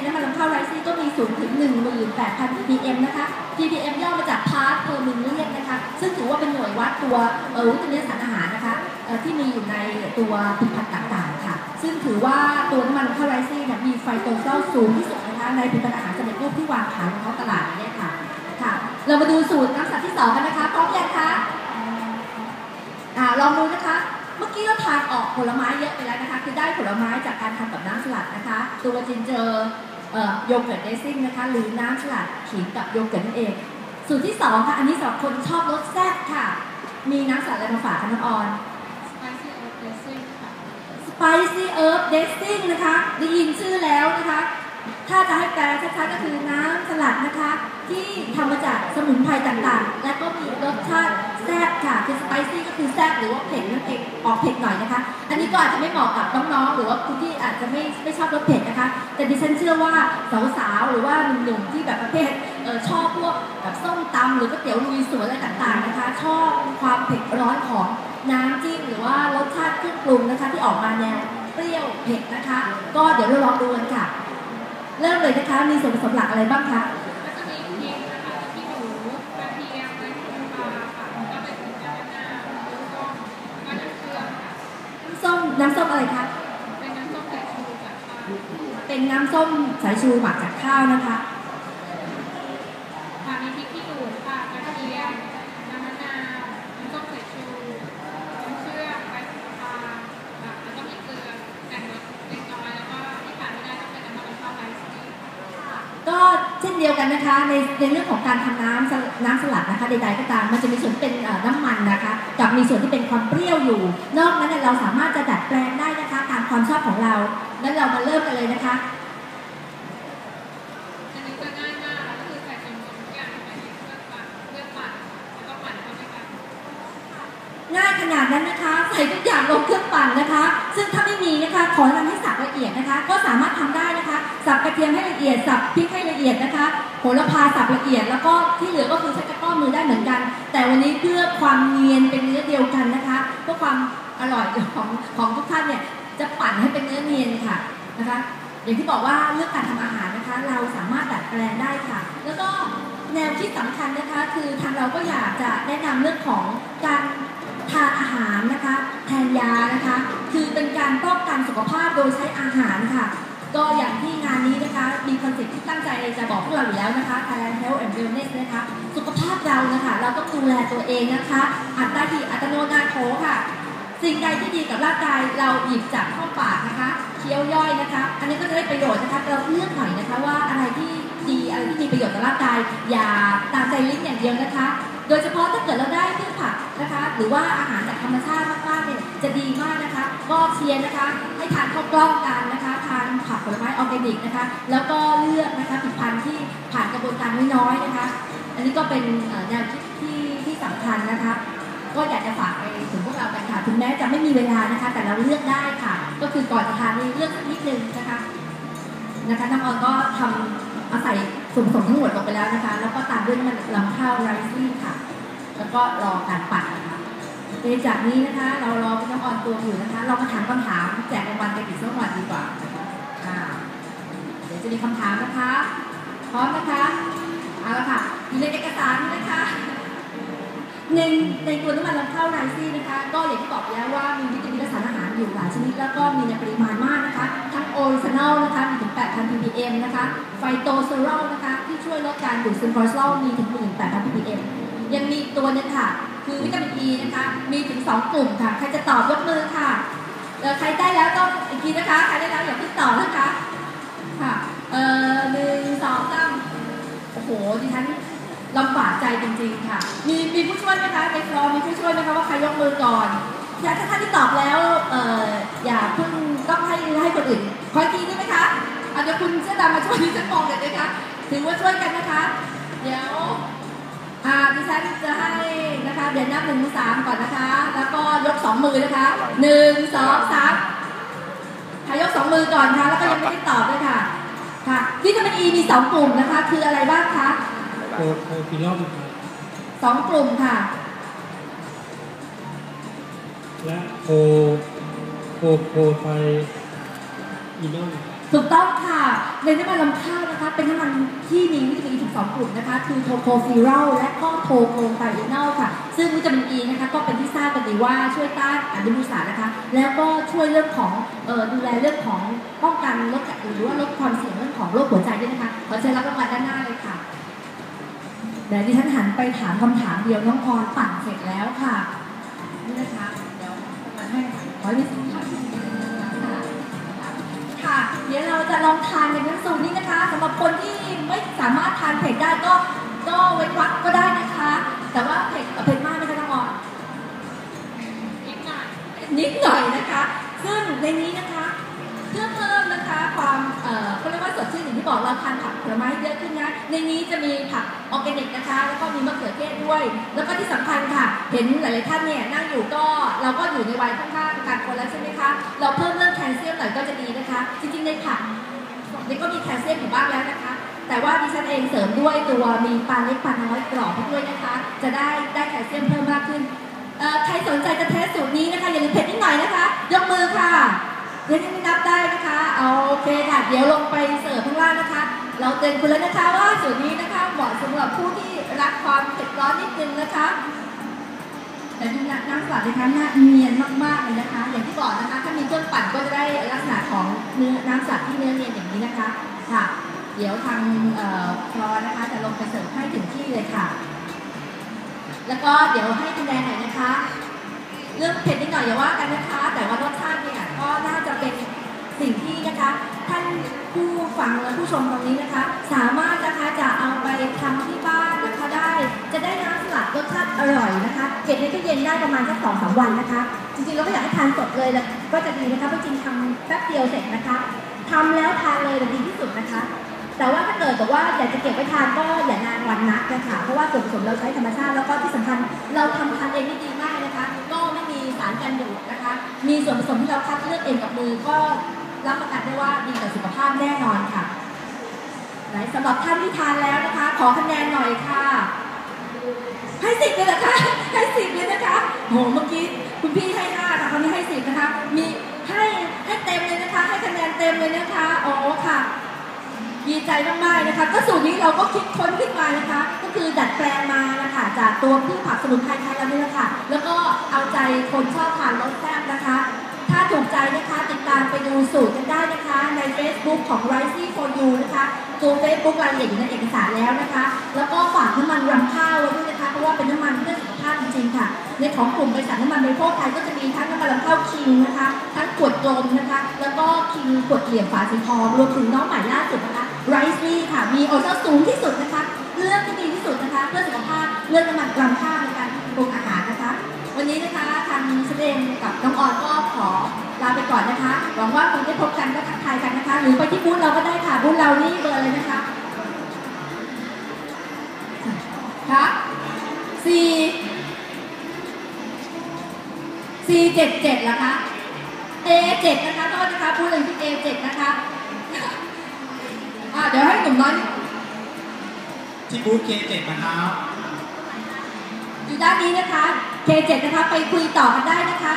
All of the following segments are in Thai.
นน้ำมันลำข้าไรซี่ก็มีสูงถึง 18,000 ppm นะคะ ppm ย่อมาจาก part per million นะคะ ซึ่งถือว่าเป็นหน่วยวัดตัวเออวิตามินสารอาหารนะคะที่มีอยู่ในตัวผลิตภัณฑ์ต่างๆค่ะ ซึ่งถือว่าตัวน้ำมันลำข้าวไรซี่เนี่ยมีไฟโตเซลสูงที่สุดนะคะในผลิตภัณฑ์อาหารสำเร็จรูปที่วางขายบนท้องตลาดเนี่ยค่ะค่ะ เรามาดูสูตรน้ำสัตว์ที่สองกันนะคะพร้อมยังคะอ่าลองดูนะคะเมื่อกี้เราทานออกผลไม้เยอะไปแล้วนะคะ คือได้ผลไม้จากการทำกับน้ำสลัดนะคะ ตัวจินเจอร์ โยเกิร์ตเดซิ่งนะคะหรือน้ำสลัดขิงกับโยเกิร์ตนั่นเอง สูตรที่สองค่ะอันนี้สำหรับคนชอบรสแซ่บค่ะ มีน้ำสลัดอะไรมาฝากคะน้องออน spicy herb dressing ค่ะ Spicy Herb Dressing นะคะได้ยินชื่อแล้วนะคะ ถ้าจะให้แปลชัดๆก็คือน้ำสลัดนะคะ ที่ทำมาจากสมุนไพรต่างๆ และก็มีรสชาติแซ่บค่ะคือ spicy ก็คือแซ่บหรือว่าเผ็ดนั่นเองออกเผ็ดหน่อยนะคะ อันนี้ก็อาจจะไม่เหมาะกับน้องๆหรือว่าคุณที่อาจจะไม่ไม่ชอบรสเผ็ดนะคะ แต่ดิฉันเชื่อว่าสาวๆหรือว่าหนุ่มๆที่แบบประเภทเออชอบพวกแบบส้มตำหรือก๋วยเตี๋ยวลุยสวนอะไรต่างๆนะคะ ชอบความเผ็ดร้อนของน้ำจิ้มหรือว่ารสชาติเครื่องปรุงนะคะ ที่ออกมาแนวเปรี้ยวเผ็ดนะคะ ก็เดี๋ยวเราลองดูกันค่ะ เริ่มเลยนะคะมีส่วนผสมหลักอะไรบ้างคะ นน้ำส้มสายชูหมักจากข้าวนะคะค่ะมีพริกขี้หนูค่ะกระเทียมน้ำมะนาวน้ำส้มสายชูน้ำเชื่อมใบโหระพาค่ะแล้วก็มีเกลือแต่งรสเล็กน้อยแล้วก็ที่ขาดไม่ได้ต้องเป็นน้ำมันข้าวไรซ์ก็เช่นเดียวกันนะคะในในเรื่องของการทำน้ำสลน้ำสลัดนะคะใดๆก็ตามมันจะมีส่วนที่เป็นเอ่อน้ำมันนะคะกับมีส่วนที่เป็นความเปรี้ยวอยู่ นอกนั้นเนยเราสามารถจะดัดแปลงได้นะคะตามความชอบของเรางั้นเรามาเริ่มกันเลยนะคะ อันนี้จะง่ายมากก็คือใส่ส่วนผสมทุกอย่างลงไปในเครื่องปั่นเครื่องปั่นแล้วก็ปั่นเข้าด้วยกัน ง่าย ขนาดนั้นนะคะ ใส่ทุกอย่างลงเครื่องปั่นนะคะ ซึ่งถ้าไม่มีนะคะ ขอทำให้สับละเอียดนะคะ ก็สามารถทำได้นะคะ สับกระเทียมให้ละเอียด สับพริกให้ละเอียดนะคะ โหระพาสับละเอียด แล้วก็ที่เหลือก็คือใช้กระต้อมือได้เหมือนกัน แต่วันนี้เพื่อความเนียนเป็นเนื้อเดียวกันนะคะ เพื่อความอร่อยของของทุกท่านเนี่ย จะปั่นให้เป็นเนื้อเนียนค่ะนะคะ อย่างที่บอกว่าเรื่องการทำอาหารนะคะ เราสามารถดัดแปลงได้ค่ะ แล้วก็แนวคิดสำคัญนะคะ คือทางเราก็อยากจะแนะนำเรื่องของการ ทานอาหารนะคะแทนยานะคะ คือเป็นการป้องกันสุขภาพโดยใช้อาหารค่ะ ก็อย่างที่งานนี้นะคะมีคอนเซ็ปต์ที่ตั้งใจจะบอกพวกเราอยู่แล้วนะคะ Thailand Health and Wellness นะคะสุขภาพเรานะคะเราต้องดูแลตัวเองนะคะอัตตาหิอัตโนนาโถค่ะ สิ่งใดที่ดีกับร่างกายเราหยิบจับเข้าปากนะคะเคี้ยวย่อยนะคะ อันนี้ก็จะได้ประโยชน์นะคะเราเลือกหน่อยนะคะว่าอะไรที่ดีอะไรที่มีประโยชน์ต่อร่างกายอย่าตามใจลิ้นอย่างเดียวนะคะ โดยเฉพาะถ้าเกิดเราได้พืชผักนะคะ หรือว่าอาหารจากธรรมชาติมากๆเนี่ยจะดีมากนะคะ ก็เชียร์นะคะให้ทานข้าวกล้องกันนะคะทานผักผลไม้ออร์แกนิกนะคะ แล้วก็เลือกนะคะผลิตภัณฑ์ที่ผ่านกระบวนการน้อยๆนะคะ อันนี้ก็เป็นแนวคิดที่ที่สำคัญนะคะ ก็อยากจะฝากไปถึงพวกเรากันค่ะถึงแม้จะไม่มีเวลานะคะ แต่เราเลือกได้ค่ะ ก็คือก่อนจะทานนี่เลือกนิดนึงนะคะนะคะน้องออนก็ทำเอาใส่ ส่วนผสมทั้งหมดลงไปแล้วนะคะ แล้วก็ตามด้วยน้ำมันลำข้าวไรซี่ค่ะ แล้วก็รอการปั่นนะคะในจากนี้นะคะ เรารอพี่น้องออนตัวอยู่นะคะ เรามาถามคำถามแจกรางวัลกันอีกสักวันดีกว่านะคะอ่า เดี๋ยวจะมีคำถามนะคะ พร้อมนะคะ เอาละค่ะอยู่ในเอกสารนะคะ ในในตัวน้ำมันลำเข้าไรซี่นะคะ ก็อย่างที่บอกแล้วว่ามีวิตามินและสารอาหารอยู่หลายชนิดแล้วก็มีในปริมาณมากนะคะ ทั้งโอริจินอลนะคะมีถึง 8,000 ppm นะคะไฟโตเซอรอลนะคะที่ช่วยลดการดูดซึมคอเลสเตอรอลมีถึง 18,000 ppm ยังมีตัวนึงค่ะ คือวิตามินอีนะคะมีถึง 2 กลุ่มค่ะ ใครจะตอบยกมือค่ะเออใครได้แล้วต้องอีกทีนะคะใครได้แล้วอย่าเพิ่งตอบนะคะค่ะเออหนึ่งสองสามโอ้โหดิฉัน ลำบากใจจริง ๆ ค่ะ มีมีผู้ช่วยไหมคะในคลอมีผู้ช่วยไหมคะว่าใครยกมือก่อนถ้าถ้าท่านที่ตอบแล้วเอ่ออย่าเพิ่งต้องให้ให้คนอื่นขออีกทีได้ไหมคะอาจจะคุณเสื้อดำมาช่วยดิฉันมองหน่อยนะคะถือว่าช่วยกันนะคะ เดี๋ยวอ่าดิฉันจะให้นะคะ เดี๋ยวนับหนึ่งถึงสามก่อนนะคะ แล้วก็ยกสองมือนะคะหนึ่งสองสามใครยกสองมือก่อนคะแล้วก็ยังไม่ได้ตอบด้วยค่ะค่ะวิตามินอีมีสองกลุ่มนะคะ คืออะไรบ้างคะ โคโคฟินอลสองกลุ่มค่ะ และโคโคโคไทมีโน่ถูกต้องค่ะในน้ำมันลำข้าวนะคะ เป็นน้ำมันที่มีวิตามิน12กลุ่มนะคะ คือโทโคฟีรอลและก็โทโคไทเอนอลค่ะ ซึ่งวิตามินอีนะคะ ก็เป็นที่ทราบกันดีว่าช่วยต้านอนุมูลอิสระนะคะ แล้วก็ช่วยเรื่องของเอ่อดูแลเรื่องของป้องกันลดหรือว่าลดความเสี่ยงเรื่องของโรคหัวใจด้วยนะคะ ขอเชิญรับรางวัลด้านหน้าเลยค่ะ เดี๋ยวดิฉันหันไปถามคำถามเดียวน้องพรปั่นเสร็จแล้วค่ะ นี่นะคะเดี๋ยวมาให้ขอให้ดิฉันค่ะค่ะเดี๋ยวเราจะลองทานกันน้ำสูตรนี้นะคะสำหรับคนที่ไม่สามารถทานเผ็ดได้ก็ก็เว้นวรรคก็ได้นะคะ แต่ว่าเผ็ดเผ็ดมากไมคะน้องออนนิดหน่อยนิดหน่อยนะคะ ซึ่งในนี้นะคะางที่บอกเราทานผักผลไม้เยอะขึ้นนะ ในนี้จะมีผักออร์แกนิกนะคะ แล้วก็มีมะเขือเทศด้วย แล้วก็ที่สำคัญค่ะ เห็นหลายๆท่านเนี่ยนั่งอยู่ก็เราก็อยู่ในวัยค่อนข้างกลางคนแล้วใช่ไหมคะ เราเพิ่มเรื่องแคลเซียมหน่อยก็จะดีนะคะ จริงๆในผักนี่ก็มีแคลเซียมอยู่บ้างแล้วนะคะ แต่ว่าดิฉันเองเสริมด้วยตัวมีปลาเล็กปลาน้อยกรอบด้วยนะคะ จะได้ได้แคลเซียมเพิ่มมากขึ้นใครสนใจจะเทสสูตรนี้นะคะอย่าลืมเผ็ดนิดหน่อยนะคะ ยกมือค่ะ เดี๋ยวนี้นับได้นะคะเอาโอเคค่ะ เดี๋ยวลงไปเสิร์ฟข้างล่างนะคะ เราเตือนคุณแล้วนะคะว่าสูตรนี้นะคะเหมาะสำหรับผู้ที่รักความเผ็ดร้อนนิดนึงนะคะแต่ดูน้ำน้ำสลัดนะคะน่าเนียนมากๆเลยนะคะ อย่างที่บอกนะคะ ถ้ามีเครื่องปั่นก็จะได้ลักษณะของเนื้อน้ำสลัดที่เนื้อเนียนอย่างนี้นะคะค่ะ เดี๋ยวทางเอ่อพลอนะคะจะลงไปเสิร์ฟให้ถึงที่เลยค่ะ แล้วก็เดี๋ยวให้คะแนนหน่อยนะคะ เรื่องเผ็ดนิดหน่อยอย่าว่ากันนะคะ แต่ว่ารสชาติเนี่ยก็น่าจะเป็นสิ่งที่นะคะ ท่าน ผู้ฟังและผู้ชมตรงนี้นะคะ สามารถนะคะจะเอาไปทำที่บ้านนะคะได้ จะได้น้ำสลัดรสชาติอร่อยนะคะเก็บในตู้เย็นได้ประมาณสักสองสามวันนะคะ จริงๆเราก็อยากให้ทานสดเลยก็จะดีนะคะเพราะจริงทำแป๊บเดียวเสร็จนะคะทำแล้วทานเลยจะดีที่สุดนะคะ แต่ว่าถ้าเกิดบอกว่าอยากจะเก็บไว้ทานก็อย่านานวันนักนะคะเพราะว่าส่วนผสมเราใช้ธรรมชาติแล้วก็ที่สำคัญเราทำทานเองได้ดีมากนะคะ ก็ไม่มีสารกันบูดนะคะ มีส่วนผสมที่เราคัดเลือกเองกับมือก็ รับประกันได้ว่าดีต่อสุขภาพแน่นอนค่ะไหนสำหรับท่านที่ทานแล้วนะคะ ขอคะแนนหน่อยค่ะ ให้สิบเลยนะคะ ให้สิบเลยนะคะโหเมื่อกี้คุณพี่ให้ห้าแต่คราวนี้ให้สิบนะคะ มีให้ให้เต็มเลยนะคะ ให้คะแนนเต็มเลยนะคะอ๋อค่ะดีใจมากๆนะคะ ก็สูตรนี้เราก็คิดค้นขึ้นมานะคะ ก็คือดัดแปลงมานะคะจากตัวพืชผักสมุนไพรไทยเรานี่แหละค่ะ แล้วก็เอาใจคนชอบทานรสแซ่บนะคะ ถูกใจนะคะ ติดตามไปดูสูตรกันได้นะคะ ใน Facebook ของ Rising for You นะคะตัว Facebook รายละเอียดอยู่ในเอกสารแล้วนะคะ แล้วก็ฝากน้ำมันรำข้าวไว้ด้วยนะคะ เพราะว่าเป็นน้ำมันเพื่อสุขภาพจริงๆค่ะ ในของกลุ่มบริษัทน้ำมันบริโภคไทยก็จะมีทั้งน้ำมันรำข้าวคิงนะคะ ทั้งขวดกลมนะคะ แล้วก็คิงขวดเหลี่ยมฝาสีทองรวมถึงน้องใหม่ล่าสุดนะคะไรซี่ค่ะ มีโอเซลสูงที่สุดนะคะ เลือกที่ดีที่สุดนะคะ เพื่อสุขภาพ เลือกน้ำมันรำข้าวในการปรุงอาหารนะคะ วันนี้นะคะทางเสดงกับน้องออนก็ขอาไปก่อนนะคะ หวังว่าคงได้พบกันและทักทายกันนะคะ หรือไปที่บูธเราก็ได้ค่ะ บูธเรานี่เบอร์เลยนะคะค่ะสี่สี่เจ็ดเจ็ดเหรอคะ A เจ็ดนะคะโทษนะคะพูดเลยที่ A เจ็ดนะคะอะเดี๋ยวให้หนุ่มน้อยที่บูธเคเจ็ดนะครับอยู่ด้านนี้นะคะ K7 นะคะ ไปคุยต่อกันได้นะคะ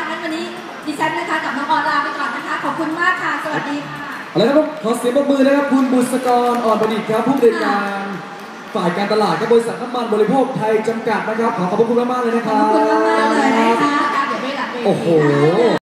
คุณมากค่ะ สวัสดีค่ะเอาละครับขอเสียงปรบมือนะครับคุณบุษกรอ่อนประดิษฐ์ครับผู้บริการฝ่ายการตลาดกับบริษัทน้ำมันบริโภคไทยจำกัดนะครับ ขอขอบพระคุณมากๆเลยนะคขรัอบบคุณมากๆเลยนะคะเดี๋ยวไม่หลับเวทีโอ้โหนะคะ